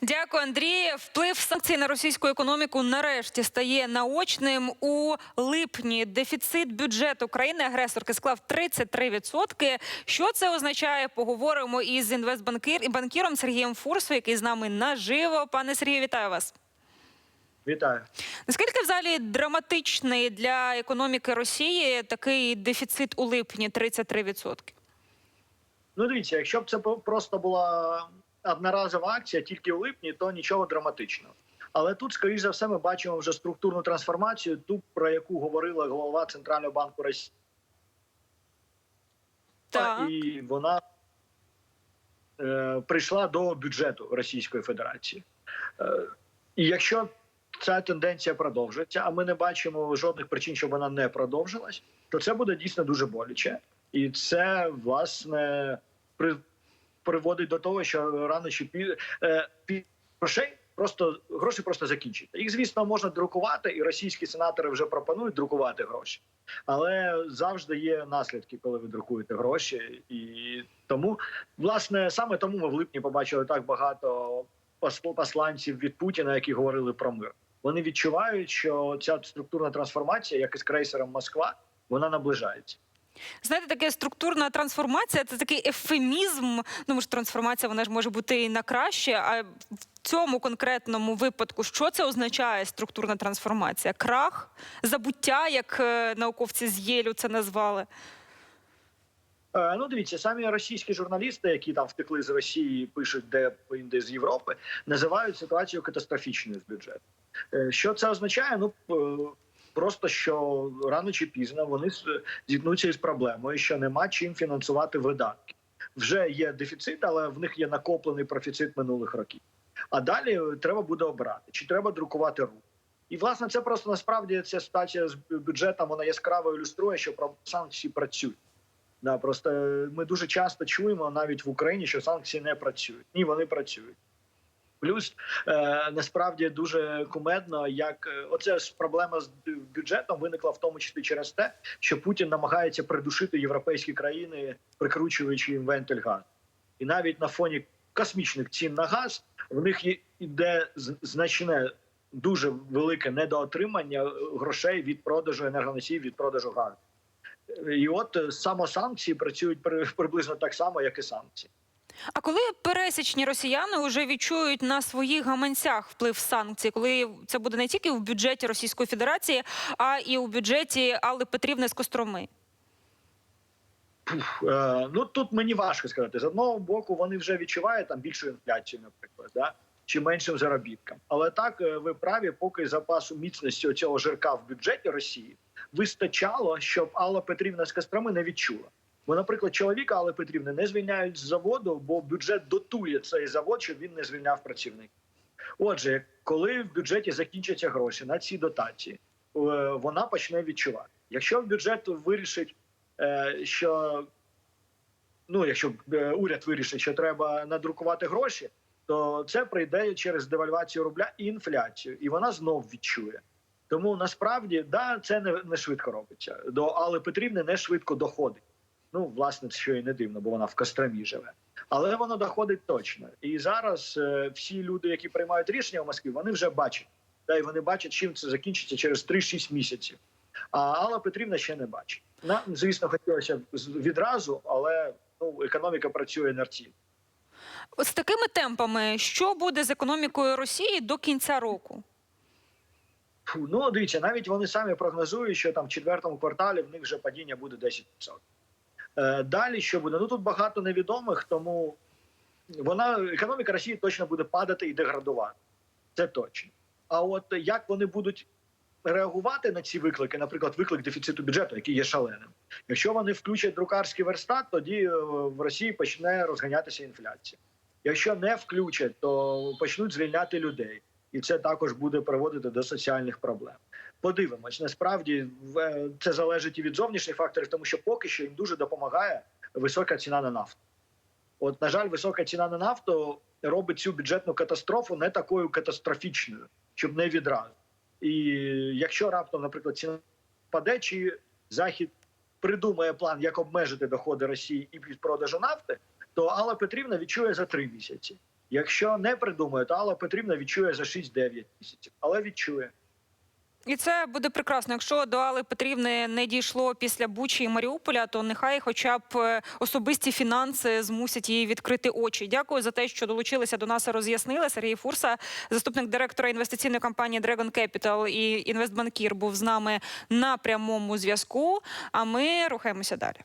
Дякую, Андрій. Вплив санкцій на російську економіку нарешті стає наочним. У липні дефіцит бюджету країни-агресорки склав 33%. Що це означає? Поговоримо із інвестбанкір і банкіром Сергієм Фурсо, який з нами наживо. Пане Сергію, вітаю вас. Вітаю. Наскільки взагалі драматичний для економіки Росії такий дефіцит у липні 33%? Ну дивіться, якщо б це просто була одноразова акція тільки у липні, то нічого драматичного. Але тут, скоріш за все, ми бачимо вже структурну трансформацію, ту, про яку говорила голова Центрального банку Росії. Так. І вона е, прийшла до бюджету Російської Федерації. Е, і якщо ця тенденція продовжиться, а ми не бачимо жодних причин, щоб вона не продовжилась, то це буде дійсно дуже боляче. І це власне приводить до того, що рано чи пі, е, пі грошей просто гроші просто закінчаться. Їх, звісно, можна друкувати, і російські сенатори вже пропонують друкувати гроші. Але завжди є наслідки, коли ви друкуєте гроші, і тому власне саме тому ми в липні побачили так багато посл- посланців від Путіна, які говорили про мир. Вони відчувають, що ця структурна трансформація, як і з крейсером Москва, вона наближається. Знаєте, таке структурна трансформація це такий ефемізм. Ну, може, трансформація вона ж може бути і на краще. А в цьому конкретному випадку, що це означає структурна трансформація? Крах, забуття, як е, науковці з Єлю це назвали. Е, Ну, дивіться, самі російські журналісти, які там втекли з Росії, пишуть де інде з Європи, називають ситуацію катастрофічною з бюджету. Е, Що це означає? Ну просто що рано чи пізно вони зіткнуться із проблемою, що нема чим фінансувати видатки. Вже є дефіцит, але в них є накоплений профіцит минулих років. А далі е, треба буде обирати, чи треба друкувати рух. І власне це просто насправді ця ситуація з бюджетом вона яскраво ілюструє, що санкції працюють. Да, просто е, ми дуже часто чуємо навіть в Україні, що санкції не працюють. Ні, вони працюють. Плюс е, насправді дуже кумедно, як е, оце проблема з бюджетом виникла в тому числі через те, що Путін намагається придушити європейські країни, прикручуючи їм вентиль газу. І навіть на фоні космічних цін на газ в них іде значне дуже велике недоотримання е, грошей від продажу енергоносіїв, від продажу газу. І от е, самосанкції працюють при- приблизно так само, як і санкції. А коли пересічні росіяни вже відчують на своїх гаманцях вплив санкцій, коли це буде не тільки в бюджеті Російської Федерації, а і у бюджеті Алли Петрівни з Костроми? Е, ну тут мені важко сказати. З одного боку, вони вже відчувають там більшу інфляцію, наприклад, да? чи меншим заробіткам. Але так е, ви праві, поки запасу міцності цього жирка в бюджеті Росії вистачало, щоб Алла Петрівна з Костроми не відчула. Бо, наприклад, чоловіка Алли Петрівни не звільняють з заводу, бо бюджет дотує цей завод, щоб він не звільняв працівників. Отже, коли в бюджеті закінчаться гроші на ці дотації, е, вона почне відчувати. Якщо бюджет вирішить, е, що ну, якщо е, уряд вирішить, що треба надрукувати гроші, то це прийде через девальвацію рубля і інфляцію, і вона знов відчує. Тому насправді да, це не, не швидко робиться. До Алли Петрівни не швидко доходить. Ну, власне, що і не дивно, бо вона в Костромі живе. Але воно доходить точно. І зараз е, всі люди, які приймають рішення в Москві, вони вже бачать. Да, і вони бачать, чим це закінчиться через 3-6 місяців. А Алла Петрівна ще не бачить. Нам, звісно, хотілося відразу, але ну, економіка працює інерційно. З такими темпами, що буде з економікою Росії до кінця року? Фу, ну дивіться, навіть вони самі прогнозують, що там в четвертому кварталі в них вже падіння буде 10%. Е, далі що буде? Ну тут багато невідомих, тому вона економіка Росії точно буде падати і деградувати. Це точно. А от як вони будуть реагувати на ці виклики, наприклад, виклик дефіциту бюджету, який є шаленим. Якщо вони включать друкарський верстат, тоді е, в Росії почне розганятися інфляція. Якщо не включать, то почнуть звільняти людей, і це також буде приводити до соціальних проблем. Подивимось, насправді це залежить і від зовнішніх факторів, тому що поки що їм дуже допомагає висока ціна на нафту. От, на жаль, висока ціна на нафту робить цю бюджетну катастрофу не такою катастрофічною, щоб не відразу. І якщо раптом, наприклад, ціна впаде, чи Захід придумає план, як обмежити доходи Росії і від продажу нафти, то Алла Петрівна відчує за три місяці. Якщо не придумає, то Алла Петрівна відчує за 6-9 місяців, але відчує. І це буде прекрасно. Якщо до Алли Петрівни не дійшло після Бучі і Маріуполя, то нехай, хоча б е, особисті фінанси змусять її відкрити очі. Дякую за те, що долучилися до нас і роз'яснили. Сергій Фурса, заступник директора інвестиційної компанії Dragon Capital і інвестбанкір, був з нами на прямому зв'язку. А ми рухаємося далі.